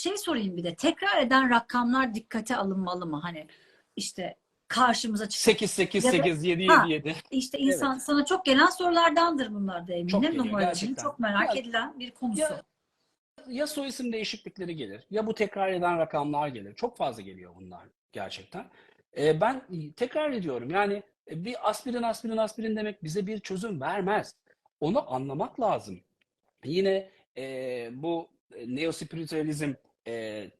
şey sorayım bir de tekrar eden rakamlar dikkate alınmalı mı? Hani işte karşımıza çıkan 8 8 Ya da- 8 7 Ha. 7 7. işte insan sana çok gelen sorulardandır bunlar da Çok eminim geliyor, numaracının gerçekten. çok merak Ya- edilen bir konusu. Ya, ya soy isim değişiklikleri gelir ya bu tekrar eden rakamlar gelir. Çok fazla geliyor bunlar gerçekten. Ee, ben tekrar ediyorum yani e, bir aspirin aspirin aspirin demek bize bir çözüm vermez. Onu anlamak lazım. Yine e, bu neospiritüalizm e,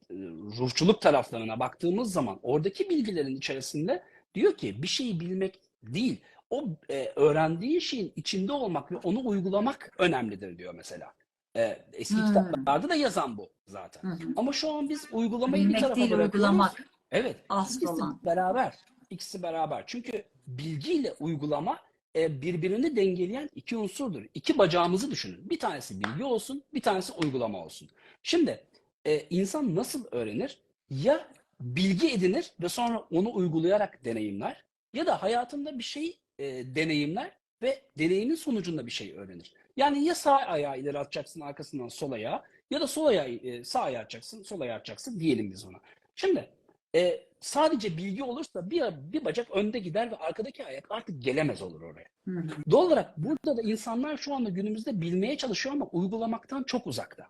ruhçuluk taraflarına baktığımız zaman oradaki bilgilerin içerisinde diyor ki bir şeyi bilmek değil, o e, öğrendiği şeyin içinde olmak ve onu uygulamak önemlidir diyor mesela. E, eski Hmm. kitaplarda da yazan bu zaten. Hı. Ama şu an biz uygulamayı bir Bilmek tarafa değil bırakıyoruz. uygulamak. Evet. Asıl ikisi olan. beraber. İkisi beraber. Çünkü bilgiyle uygulama e, birbirini dengeleyen iki unsurdur. İki bacağımızı düşünün. Bir tanesi bilgi olsun, bir tanesi uygulama olsun. Şimdi e, insan nasıl öğrenir? Ya bilgi edinir ve sonra onu uygulayarak deneyimler ya da hayatında bir şey e, deneyimler ve deneyimin sonucunda bir şey öğrenir. Yani ya sağ ayağı ileri atacaksın arkasından sol ayağı ya da sol ayağı e, sağ ayağı atacaksın, sol ayağı atacaksın diyelim biz ona. Şimdi e, sadece bilgi olursa bir, bir bacak önde gider ve arkadaki ayak artık gelemez olur oraya. Hı hı. Doğal olarak burada da insanlar şu anda günümüzde bilmeye çalışıyor ama uygulamaktan çok uzakta.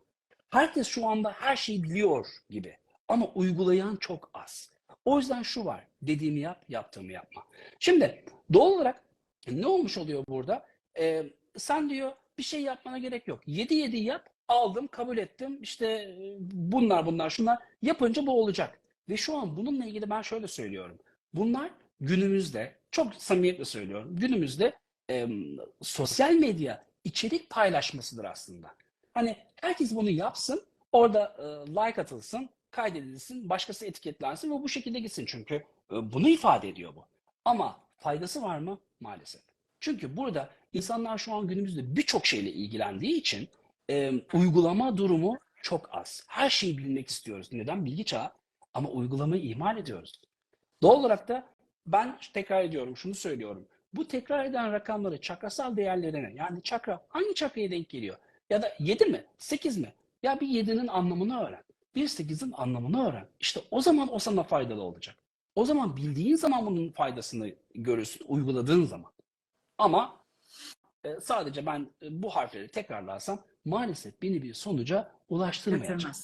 Herkes şu anda her şeyi biliyor gibi ama uygulayan çok az. O yüzden şu var, dediğimi yap, yaptığımı yapma. Şimdi doğal olarak ne olmuş oluyor burada? Ee, sen diyor bir şey yapmana gerek yok. 7-7 yap, aldım, kabul ettim. İşte bunlar bunlar şunlar yapınca bu olacak. Ve şu an bununla ilgili ben şöyle söylüyorum. Bunlar günümüzde, çok samimiyetle söylüyorum, günümüzde e, sosyal medya içerik paylaşmasıdır aslında. Hani herkes bunu yapsın, orada e, like atılsın, kaydedilsin, başkası etiketlensin ve bu şekilde gitsin. Çünkü e, bunu ifade ediyor bu. Ama faydası var mı? Maalesef. Çünkü burada insanlar şu an günümüzde birçok şeyle ilgilendiği için e, uygulama durumu çok az. Her şeyi bilmek istiyoruz. Neden? Bilgi çağı. Ama uygulamayı ihmal ediyoruz. Doğal olarak da ben tekrar ediyorum, şunu söylüyorum. Bu tekrar eden rakamları çakrasal değerlerine yani çakra hangi çakraya denk geliyor? Ya da 7 mi? 8 mi? Ya bir 7'nin anlamını öğren. Bir 8'in anlamını öğren. İşte o zaman o sana faydalı olacak. O zaman bildiğin zaman bunun faydasını görürsün, uyguladığın zaman. Ama e, sadece ben e, bu harfleri tekrarlarsam maalesef beni bir sonuca ulaştırmayacak.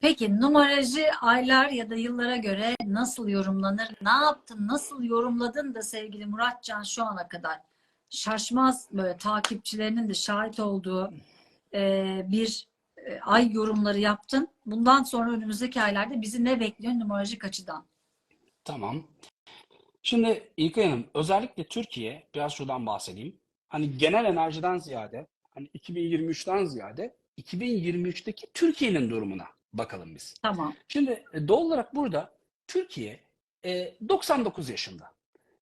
Peki numaracı aylar ya da yıllara göre nasıl yorumlanır? Ne yaptın, nasıl yorumladın da sevgili Muratcan şu ana kadar şaşmaz böyle takipçilerinin de şahit olduğu e, bir e, ay yorumları yaptın. Bundan sonra önümüzdeki aylarda bizi ne bekliyor numaracı açıdan? Tamam. Şimdi İlkay Hanım özellikle Türkiye biraz şuradan bahsedeyim. Hani genel enerjiden ziyade hani 2023'ten ziyade 2023'teki Türkiye'nin durumuna bakalım biz. Tamam. Şimdi e, doğal olarak burada Türkiye e, 99 yaşında.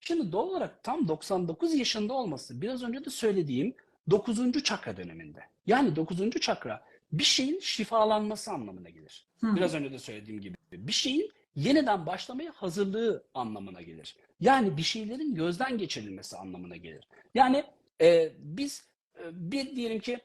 Şimdi doğal olarak tam 99 yaşında olması biraz önce de söylediğim 9. çakra döneminde. Yani 9. çakra bir şeyin şifalanması anlamına gelir. Hı. Biraz önce de söylediğim gibi bir şeyin yeniden başlamaya hazırlığı anlamına gelir. Yani bir şeylerin gözden geçirilmesi anlamına gelir. Yani e, biz e, bir diyelim ki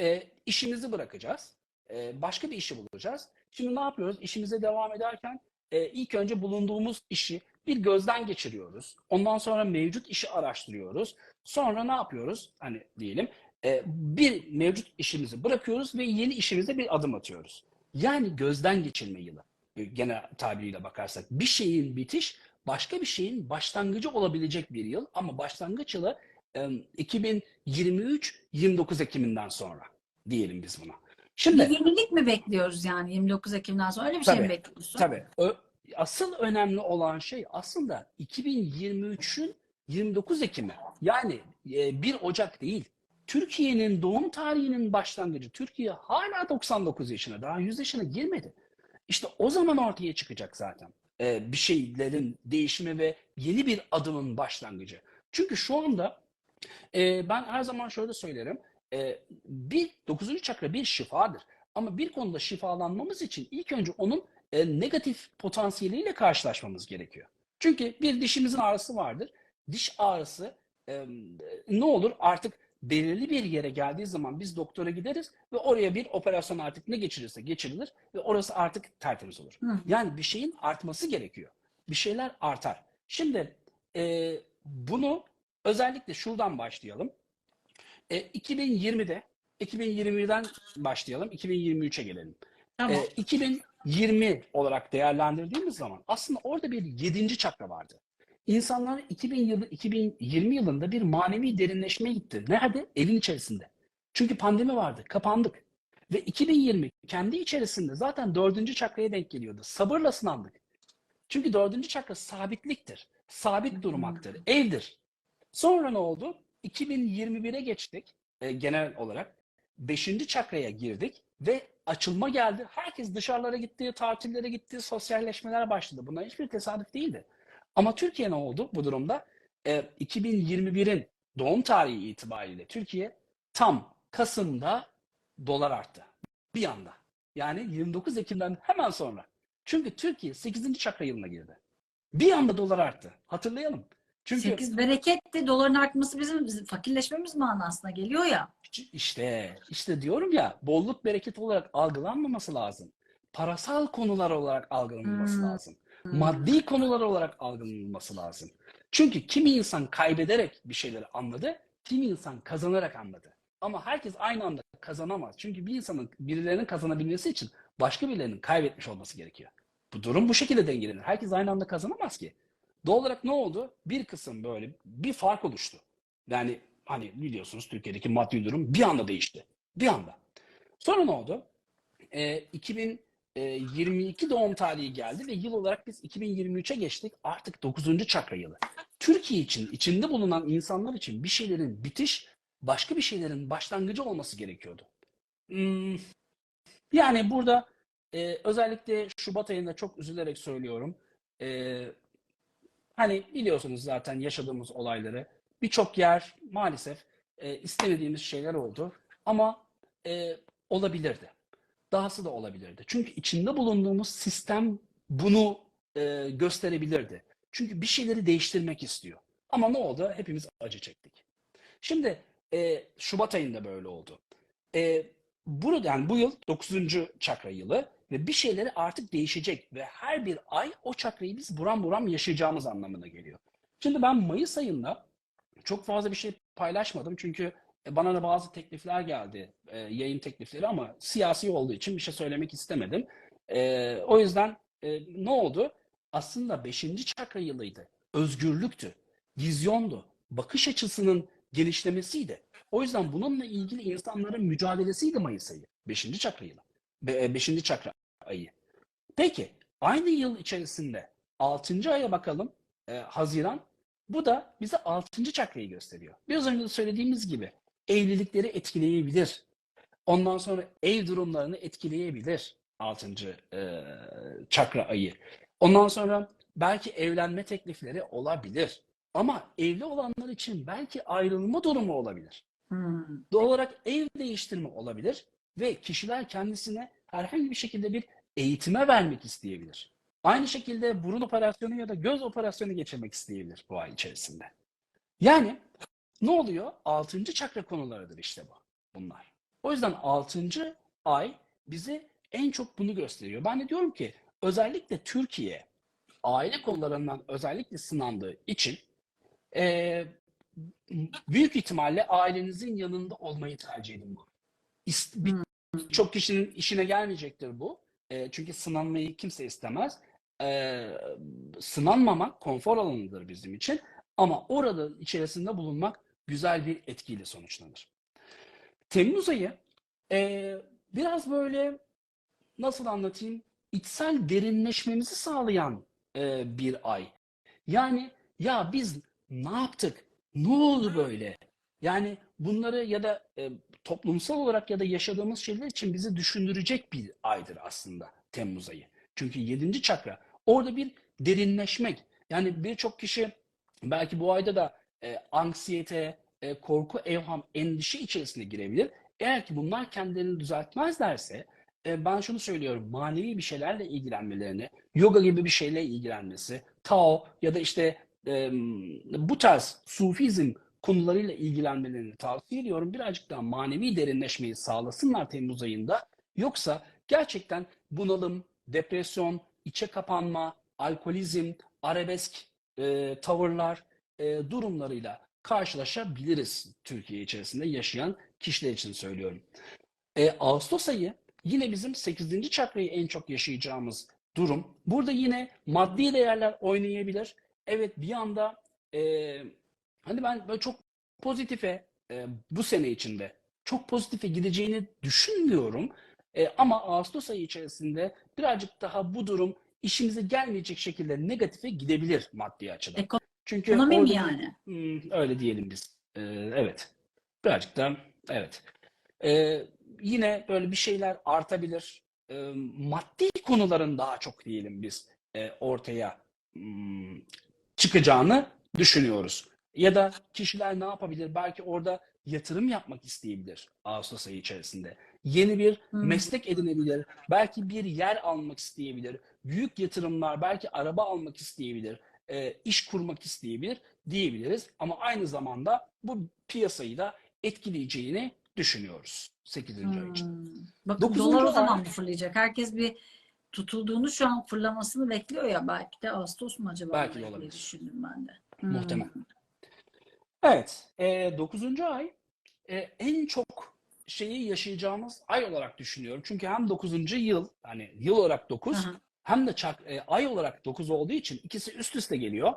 e, işimizi bırakacağız. E, başka bir işi bulacağız. Şimdi ne yapıyoruz? İşimize devam ederken e, ilk önce bulunduğumuz işi bir gözden geçiriyoruz. Ondan sonra mevcut işi araştırıyoruz. Sonra ne yapıyoruz? Hani diyelim e, bir mevcut işimizi bırakıyoruz ve yeni işimize bir adım atıyoruz. Yani gözden geçirme yılı. E, Genel tabiriyle bakarsak bir şeyin bitiş başka bir şeyin başlangıcı olabilecek bir yıl ama başlangıç yılı e, 2023-29 Ekim'inden sonra diyelim biz buna. Şimdi Bir yenilik mi bekliyoruz yani 29 Ekim'den sonra? Öyle bir şey mi Tabii, bekliyorsun? Tabii. Ö- asıl önemli olan şey aslında 2023'ün 29 Ekim'i. Yani e, 1 Ocak değil. Türkiye'nin doğum tarihinin başlangıcı. Türkiye hala 99 yaşına, daha 100 yaşına girmedi. İşte o zaman ortaya çıkacak zaten e, bir şeylerin değişimi ve yeni bir adımın başlangıcı. Çünkü şu anda e, ben her zaman şöyle söylerim. E, bir 9. çakra bir şifadır. Ama bir konuda şifalanmamız için ilk önce onun e, negatif potansiyeliyle karşılaşmamız gerekiyor. Çünkü bir dişimizin ağrısı vardır. Diş ağrısı e, ne olur artık belirli bir yere geldiği zaman biz doktora gideriz ve oraya bir operasyon artık ne geçirirse geçirilir ve orası artık tertemiz olur. Hı. Yani bir şeyin artması gerekiyor. Bir şeyler artar. Şimdi e, bunu özellikle şuradan başlayalım. E, 2020'de 2020'den başlayalım. 2023'e gelelim. Tamam. E, 2020 olarak değerlendirdiğimiz zaman aslında orada bir yedinci çakra vardı. İnsanlar 2000 yılı, 2020 yılında bir manevi derinleşmeye gitti. Nerede? Evin içerisinde. Çünkü pandemi vardı. Kapandık. Ve 2020 kendi içerisinde zaten dördüncü çakraya denk geliyordu. Sabırla sınandık. Çünkü dördüncü çakra sabitliktir. Sabit durmaktır. Evdir. Sonra ne oldu? 2021'e geçtik e, genel olarak. Beşinci çakraya girdik ve açılma geldi. Herkes dışarılara gitti, tatillere gitti, sosyalleşmeler başladı. Bunlar hiçbir tesadüf değildi. Ama Türkiye ne oldu bu durumda? E, 2021'in doğum tarihi itibariyle Türkiye tam Kasım'da dolar arttı. Bir anda. Yani 29 Ekim'den hemen sonra. Çünkü Türkiye 8. çakra yılına girdi. Bir anda dolar arttı. Hatırlayalım. Çünkü 8 bereketti. Doların artması bizim, bizim fakirleşmemiz manasına geliyor ya. işte işte diyorum ya bolluk bereket olarak algılanmaması lazım. Parasal konular olarak algılanılması Hmm. lazım. Maddi konular olarak algılanılması lazım. Çünkü kimi insan kaybederek bir şeyleri anladı, kimi insan kazanarak anladı. Ama herkes aynı anda kazanamaz. Çünkü bir insanın birilerinin kazanabilmesi için başka birilerinin kaybetmiş olması gerekiyor. Bu durum bu şekilde dengelenir. Herkes aynı anda kazanamaz ki. Doğal olarak ne oldu? Bir kısım böyle bir fark oluştu. Yani hani biliyorsunuz Türkiye'deki maddi durum bir anda değişti. Bir anda. Sonra ne oldu? Ee, 2022 doğum tarihi geldi ve yıl olarak biz 2023'e geçtik. Artık 9. çakra yılı. Türkiye için, içinde bulunan insanlar için bir şeylerin bitiş, başka bir şeylerin başlangıcı olması gerekiyordu. Hmm, Yani burada e, özellikle Şubat ayında çok üzülerek söylüyorum. E, hani biliyorsunuz zaten yaşadığımız olayları. Birçok yer maalesef e, istemediğimiz şeyler oldu. Ama e, olabilirdi. Dahası da olabilirdi. Çünkü içinde bulunduğumuz sistem bunu e, gösterebilirdi. Çünkü bir şeyleri değiştirmek istiyor. Ama ne oldu? Hepimiz acı çektik. Şimdi e, Şubat ayında böyle oldu. E, burada yani bu yıl 9. çakra yılı ve bir şeyleri artık değişecek ve her bir ay o çakrayı biz buram buram yaşayacağımız anlamına geliyor. Şimdi ben Mayıs ayında çok fazla bir şey paylaşmadım çünkü e, bana da bazı teklifler geldi, e, yayın teklifleri ama siyasi olduğu için bir şey söylemek istemedim. E, o yüzden ne oldu? Aslında 5. çakra yılıydı. Özgürlüktü, vizyondu, bakış açısının genişlemesiydi. O yüzden bununla ilgili insanların mücadelesiydi Mayıs ayı. 5. çakra yılı. 5. çakra ayı. Peki aynı yıl içerisinde 6. aya bakalım. e, Haziran. Bu da bize 6. çakrayı gösteriyor. Biraz önce de söylediğimiz gibi evlilikleri etkileyebilir. Ondan sonra ev durumlarını etkileyebilir 6. e, çakra ayı. Ondan sonra belki evlenme teklifleri olabilir. Ama evli olanlar için belki ayrılma durumu olabilir. Hmm. Doğal olarak ev değiştirme olabilir ve kişiler kendisine herhangi bir şekilde bir eğitime vermek isteyebilir. Aynı şekilde burun operasyonu ya da göz operasyonu geçirmek isteyebilir bu ay içerisinde. Yani ne oluyor? Altıncı çakra konularıdır işte bu. Bunlar. O yüzden altıncı ay bize en çok bunu gösteriyor. Ben de diyorum ki özellikle Türkiye aile konularından özellikle sınandığı için eee, büyük ihtimalle ailenizin yanında olmayı tercih edin bu. İst- bir- Çok kişinin işine gelmeyecektir bu. Eee, çünkü sınanmayı kimse istemez. Eee, sınanmamak konfor alanıdır bizim için. Ama orada içerisinde bulunmak güzel bir etkiyle sonuçlanır. Temmuz ayı eee, biraz böyle nasıl anlatayım? İçsel derinleşmemizi sağlayan eee, bir ay. Yani ya biz ne yaptık? Ne oldu böyle? Yani bunları ya da e, toplumsal olarak ya da yaşadığımız şeyler için bizi düşündürecek bir aydır aslında Temmuz ayı. Çünkü 7. çakra orada bir derinleşmek. Yani birçok kişi belki bu ayda da e, anksiyete, e, korku, evham, endişe içerisine girebilir. Eğer ki bunlar kendilerini düzeltmezlerse e, ben şunu söylüyorum manevi bir şeylerle ilgilenmelerini, yoga gibi bir şeyle ilgilenmesi, Tao ya da işte e, bu tarz Sufizm konularıyla ilgilenmelerini tavsiye ediyorum. Birazcık daha manevi derinleşmeyi sağlasınlar Temmuz ayında. Yoksa gerçekten bunalım, depresyon, içe kapanma, alkolizm, arabesk e, tavırlar e, durumlarıyla karşılaşabiliriz Türkiye içerisinde yaşayan kişiler için söylüyorum. E, Ağustos ayı yine bizim 8. çakrayı en çok yaşayacağımız durum. Burada yine maddi değerler oynayabilir. Evet bir anda e, hani ben böyle çok pozitife e, bu sene içinde çok pozitife gideceğini düşünmüyorum. E, ama Ağustos ayı içerisinde birazcık daha bu durum işimize gelmeyecek şekilde negatife gidebilir maddi açıdan. Çünkü Ekonomi mi orada yani? Hmm, öyle diyelim biz. Ee, evet. Birazcık da evet. Ee, yine böyle bir şeyler artabilir. Ee, maddi konuların daha çok diyelim biz e, ortaya hmm, çıkacağını düşünüyoruz. Ya da kişiler ne yapabilir? Belki orada yatırım yapmak isteyebilir Ağustos ayı içerisinde. Yeni bir Hmm. meslek edinebilir. Belki bir yer almak isteyebilir. Büyük yatırımlar, belki araba almak isteyebilir. e, iş kurmak isteyebilir diyebiliriz. Ama aynı zamanda bu piyasayı da etkileyeceğini düşünüyoruz 8. ay için. Hmm. Bakın Dokuzuncu dolar o ay- zaman mı fırlayacak? Herkes bir tutulduğunu şu an fırlamasını bekliyor ya. Belki de Ağustos mu acaba? Belki olabilir. Düşündüm ben de. Hmm. Muhtemel. Evet, e, 9. ay e, en çok şeyi yaşayacağımız ay olarak düşünüyorum. Çünkü hem 9. yıl, hani yıl olarak 9, Aha. hem de çak, e, ay olarak 9 olduğu için ikisi üst üste geliyor.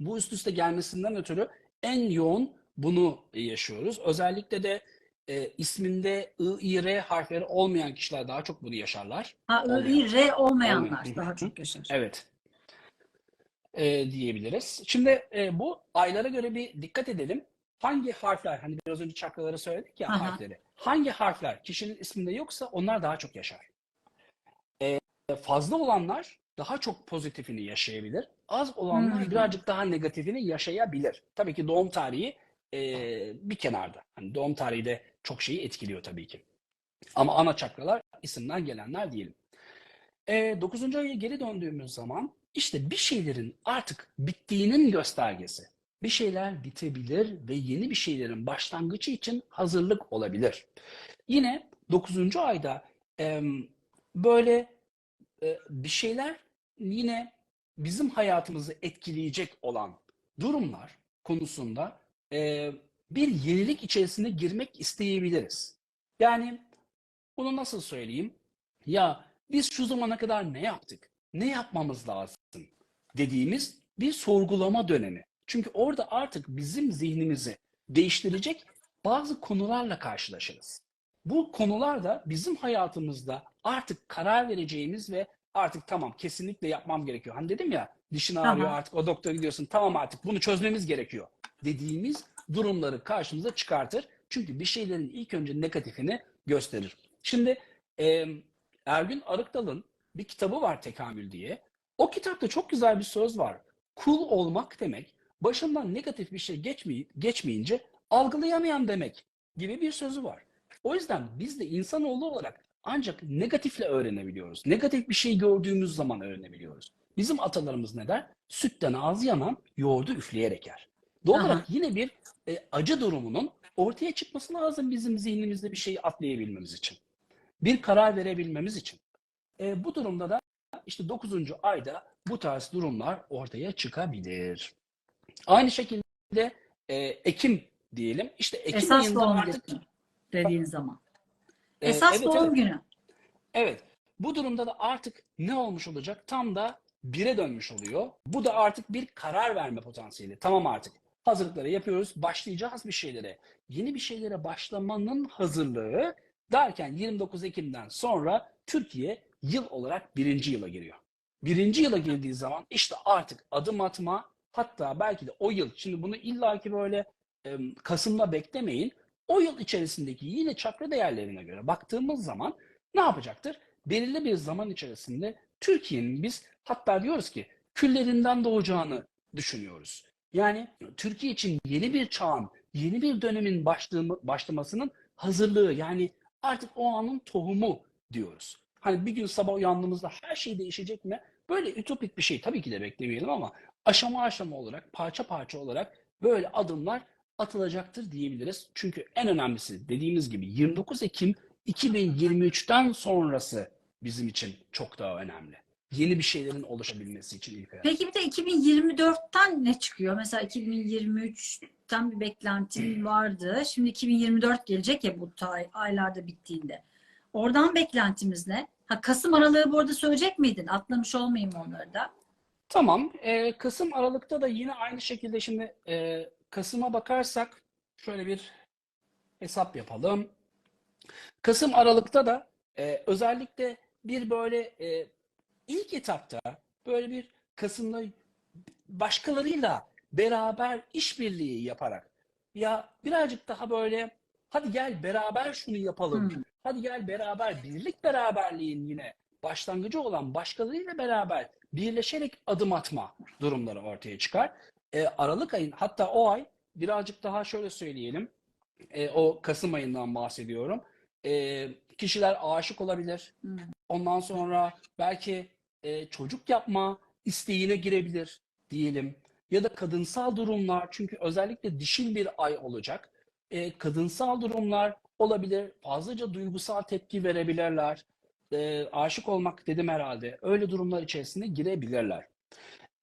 Bu üst üste gelmesinden ötürü en yoğun bunu yaşıyoruz. Özellikle de e, isminde I, I, R harfleri olmayan kişiler daha çok bunu yaşarlar. Ha, Olmayan. I, R olmayanlar Olmayan. daha çok yaşar. Evet. E, diyebiliriz. Şimdi e, bu aylara göre bir dikkat edelim. Hangi harfler, hani biraz önce çakraları söyledik ya Aha. harfleri. Hangi harfler kişinin isminde yoksa onlar daha çok yaşar. E, fazla olanlar daha çok pozitifini yaşayabilir. Az olanlar Hmm. birazcık daha negatifini yaşayabilir. Tabii ki doğum tarihi e, bir kenarda. Hani doğum tarihi de çok şeyi etkiliyor tabii ki. Ama ana çakralar isimden gelenler diyelim. E, 9. aya geri döndüğümüz zaman işte bir şeylerin artık bittiğinin göstergesi. Bir şeyler bitebilir ve yeni bir şeylerin başlangıcı için hazırlık olabilir. Yine 9. ayda em, böyle e, bir şeyler yine bizim hayatımızı etkileyecek olan durumlar konusunda e, bir yenilik içerisine girmek isteyebiliriz. Yani bunu nasıl söyleyeyim? Ya biz şu zamana kadar ne yaptık? Ne yapmamız lazım? Dediğimiz bir sorgulama dönemi. Çünkü orada artık bizim zihnimizi değiştirecek bazı konularla karşılaşırız. Bu konular da bizim hayatımızda artık karar vereceğimiz ve artık tamam kesinlikle yapmam gerekiyor. Hani dedim ya dişin ağrıyor Aha. artık o doktora gidiyorsun tamam artık bunu çözmemiz gerekiyor dediğimiz durumları karşımıza çıkartır. Çünkü bir şeylerin ilk önce negatifini gösterir. Şimdi e, Ergün Arıkdal'ın bir kitabı var Tekamül diye. O kitapta çok güzel bir söz var. Kul olmak demek başından negatif bir şey geçmey geçmeyince algılayamayan demek gibi bir sözü var. O yüzden biz de insanoğlu olarak ancak negatifle öğrenebiliyoruz. Negatif bir şey gördüğümüz zaman öğrenebiliyoruz. Bizim atalarımız ne der? Sütten ağzı yanan yoğurdu üfleyerek yer. Doğal Aha. olarak yine bir e, acı durumunun ortaya çıkması lazım bizim zihnimizde bir şeyi atlayabilmemiz için. Bir karar verebilmemiz için. E, bu durumda da işte 9. ayda bu tarz durumlar ortaya çıkabilir. Aynı şekilde e, Ekim diyelim. İşte Ekim Esas doğum artık günü dediğin zaman. e, Esas evet, doğum evet. günü. Evet. Bu durumda da artık ne olmuş olacak? Tam da bire dönmüş oluyor. Bu da artık bir karar verme potansiyeli. Tamam artık. Hazırlıkları yapıyoruz. Başlayacağız bir şeylere. Yeni bir şeylere başlamanın hazırlığı derken 29 Ekim'den sonra Türkiye yıl olarak birinci yıla giriyor. Birinci yıla girdiği zaman işte artık adım atma hatta belki de o yıl şimdi bunu illaki böyle e, Kasım'da beklemeyin. O yıl içerisindeki yine çakra değerlerine göre baktığımız zaman ne yapacaktır? Belirli bir zaman içerisinde Türkiye'nin biz hatta diyoruz ki küllerinden doğacağını düşünüyoruz. Yani Türkiye için yeni bir çağın, yeni bir dönemin başlamasının hazırlığı yani artık o anın tohumu diyoruz. Hani bir gün sabah uyandığımızda her şey değişecek mi? Böyle ütopik bir şey tabii ki de beklemeyelim ama aşama aşama olarak, parça parça olarak böyle adımlar atılacaktır diyebiliriz. Çünkü en önemlisi dediğimiz gibi 29 Ekim 2023'ten sonrası bizim için çok daha önemli. Yeni bir şeylerin oluşabilmesi için ilk hayat. Peki bir de 2024'ten ne çıkıyor? Mesela 2023'ten bir beklentin vardı. Şimdi 2024 gelecek ya bu tay- aylarda bittiğinde. Oradan beklentimiz ne? Ha Kasım aralığı bu arada söyleyecek miydin? Atlamış olmayayım onları da. Tamam. Ee, Kasım Aralık'ta da yine aynı şekilde şimdi e, Kasım'a bakarsak şöyle bir hesap yapalım. Kasım Aralık'ta da e, özellikle bir böyle e, ilk etapta böyle bir Kasım'da başkalarıyla beraber işbirliği yaparak ya birazcık daha böyle hadi gel beraber şunu yapalım. Hmm. Hadi gel beraber birlik beraberliğin yine başlangıcı olan başkalarıyla beraber birleşerek adım atma durumları ortaya çıkar. E, Aralık ayın hatta o ay birazcık daha şöyle söyleyelim. E, o Kasım ayından bahsediyorum. E, kişiler aşık olabilir. Hmm. Ondan sonra belki e, çocuk yapma isteğine girebilir diyelim. Ya da kadınsal durumlar çünkü özellikle dişil bir ay olacak. E, kadınsal durumlar olabilir. Fazlaca duygusal tepki verebilirler. E, aşık olmak dedim herhalde. Öyle durumlar içerisine girebilirler.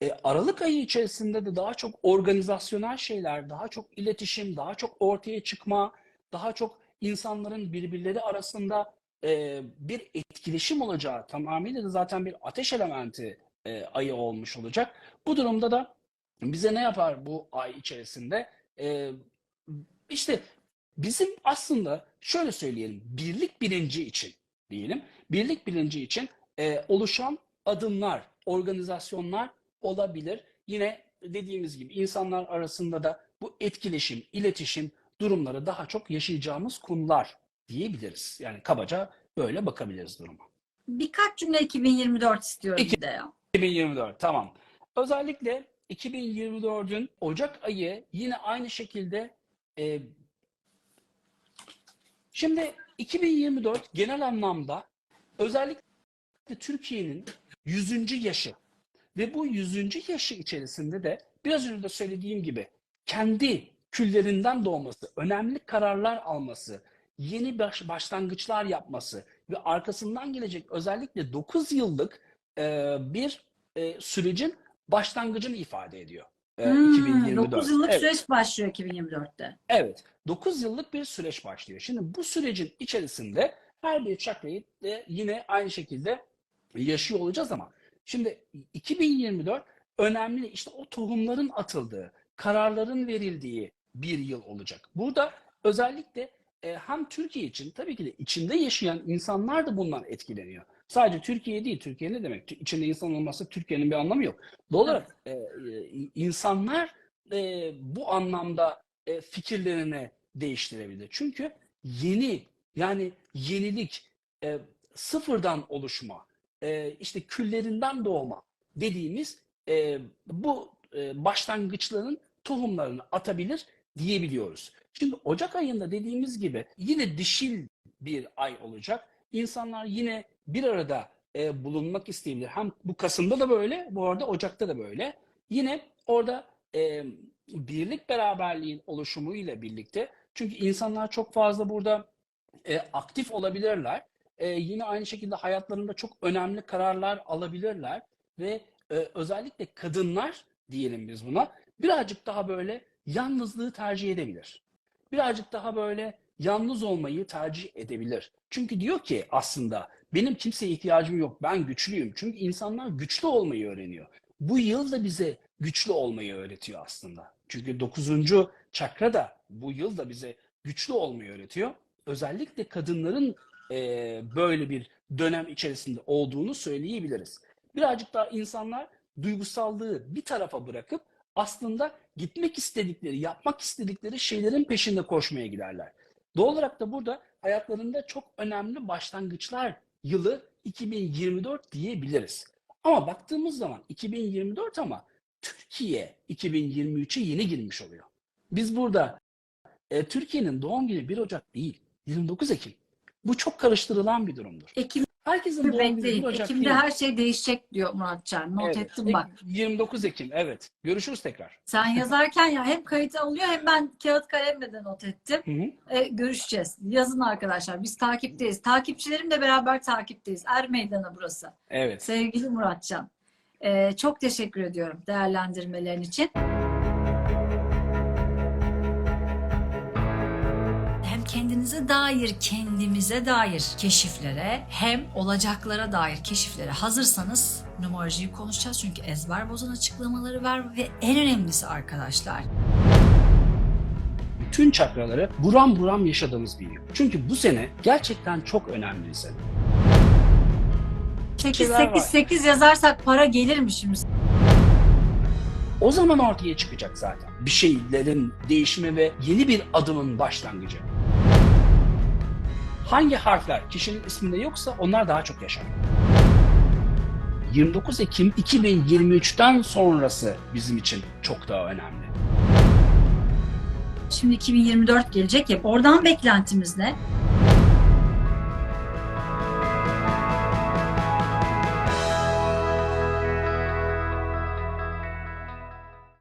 E, Aralık ayı içerisinde de daha çok organizasyonel şeyler, daha çok iletişim, daha çok ortaya çıkma, daha çok insanların birbirleri arasında e, bir etkileşim olacağı tamamıyla da zaten bir ateş elementi e, ayı olmuş olacak. Bu durumda da bize ne yapar bu ay içerisinde? E, işte bizim aslında şöyle söyleyelim, birlik bilinci için diyelim, birlik bilinci için e, oluşan adımlar, organizasyonlar olabilir. Yine dediğimiz gibi insanlar arasında da bu etkileşim, iletişim durumları daha çok yaşayacağımız konular diyebiliriz. Yani kabaca böyle bakabiliriz duruma. Birkaç cümle 2024 istiyorum İki- de ya. 2024 tamam. Özellikle 2024'ün Ocak ayı yine aynı şekilde e, şimdi 2024 genel anlamda özellikle Türkiye'nin 100. yaşı ve bu 100. yaşı içerisinde de biraz önce de söylediğim gibi kendi küllerinden doğması, önemli kararlar alması, yeni baş, başlangıçlar yapması ve arkasından gelecek özellikle 9 yıllık e, bir e, sürecin başlangıcını ifade ediyor. E, Hmm, 2024. 9 yıllık Evet. süreç başlıyor 2024'te. Evet, 9 yıllık bir süreç başlıyor. Şimdi bu sürecin içerisinde her bir çakrayı de yine aynı şekilde yaşıyor olacağız ama şimdi 2024 önemli işte o tohumların atıldığı, kararların verildiği bir yıl olacak. Burada özellikle e, hem Türkiye için tabii ki de içinde yaşayan insanlar da bundan etkileniyor. Sadece Türkiye değil, Türkiye ne demek? İçinde insan olmazsa Türkiye'nin bir anlamı yok. Doğal olarak e, e, insanlar e, bu anlamda e, fikirlerini değiştirebilir. Çünkü yeni yani yenilik, e, sıfırdan oluşma, e, işte küllerinden doğma dediğimiz e, bu e, başlangıçların tohumlarını atabilir diyebiliyoruz. Şimdi Ocak ayında dediğimiz gibi yine dişil bir ay olacak. İnsanlar yine bir arada e, bulunmak isteyebilir. Hem bu Kasım'da da böyle, bu arada Ocak'ta da böyle. Yine orada e, birlik beraberliğin oluşumuyla birlikte çünkü insanlar çok fazla burada e, aktif olabilirler. E, yine aynı şekilde hayatlarında çok önemli kararlar alabilirler ve e, özellikle kadınlar diyelim biz buna birazcık daha böyle yalnızlığı tercih edebilir. Birazcık daha böyle yalnız olmayı tercih edebilir. Çünkü diyor ki aslında benim kimseye ihtiyacım yok. Ben güçlüyüm. Çünkü insanlar güçlü olmayı öğreniyor. Bu yıl da bize güçlü olmayı öğretiyor aslında. Çünkü 9. çakra da bu yıl da bize güçlü olmayı öğretiyor. Özellikle kadınların e, böyle bir dönem içerisinde olduğunu söyleyebiliriz. Birazcık daha insanlar duygusallığı bir tarafa bırakıp aslında gitmek istedikleri, yapmak istedikleri şeylerin peşinde koşmaya giderler. Doğal olarak da burada hayatlarında çok önemli başlangıçlar yılı 2024 diyebiliriz. Ama baktığımız zaman 2024 ama Türkiye 2023'e yeni girmiş oluyor. Biz burada e, Türkiye'nin doğum günü 1 Ocak değil, 29 Ekim. Bu çok karıştırılan bir durumdur. Ekim Herkesin doğum günü bekleyin. 1 Ocak Ekim'de değil. her şey değişecek diyor Muratcan. Not Evet. ettim bak. 29 Ekim evet. Görüşürüz tekrar. Sen yazarken ya hem kayıt alıyor hem ben kağıt kalemle de not ettim. Hı hı. E, görüşeceğiz. Yazın arkadaşlar. Biz takipteyiz. Takipçilerimle beraber takipteyiz. Er Meydanı burası. Evet. Sevgili Muratcan. e, çok teşekkür ediyorum değerlendirmelerin için. Hem kendinize dair, kendimize dair keşiflere hem olacaklara dair keşiflere hazırsanız numaracıyı konuşacağız. Çünkü ezber bozan açıklamaları var ve en önemlisi arkadaşlar Bütün çakraları buram buram yaşadığımız bir yıl. Çünkü bu sene gerçekten çok önemli bir sene. 8 Şeyler 8 var. 8 yazarsak para gelir mi şimdi? O zaman ortaya çıkacak zaten. Bir şeylerin değişimi ve yeni bir adımın başlangıcı. Hangi harfler kişinin isminde yoksa onlar daha çok yaşar. 29 Ekim 2023'ten sonrası bizim için çok daha önemli. Şimdi 2024 gelecek ya. Oradan beklentimiz ne?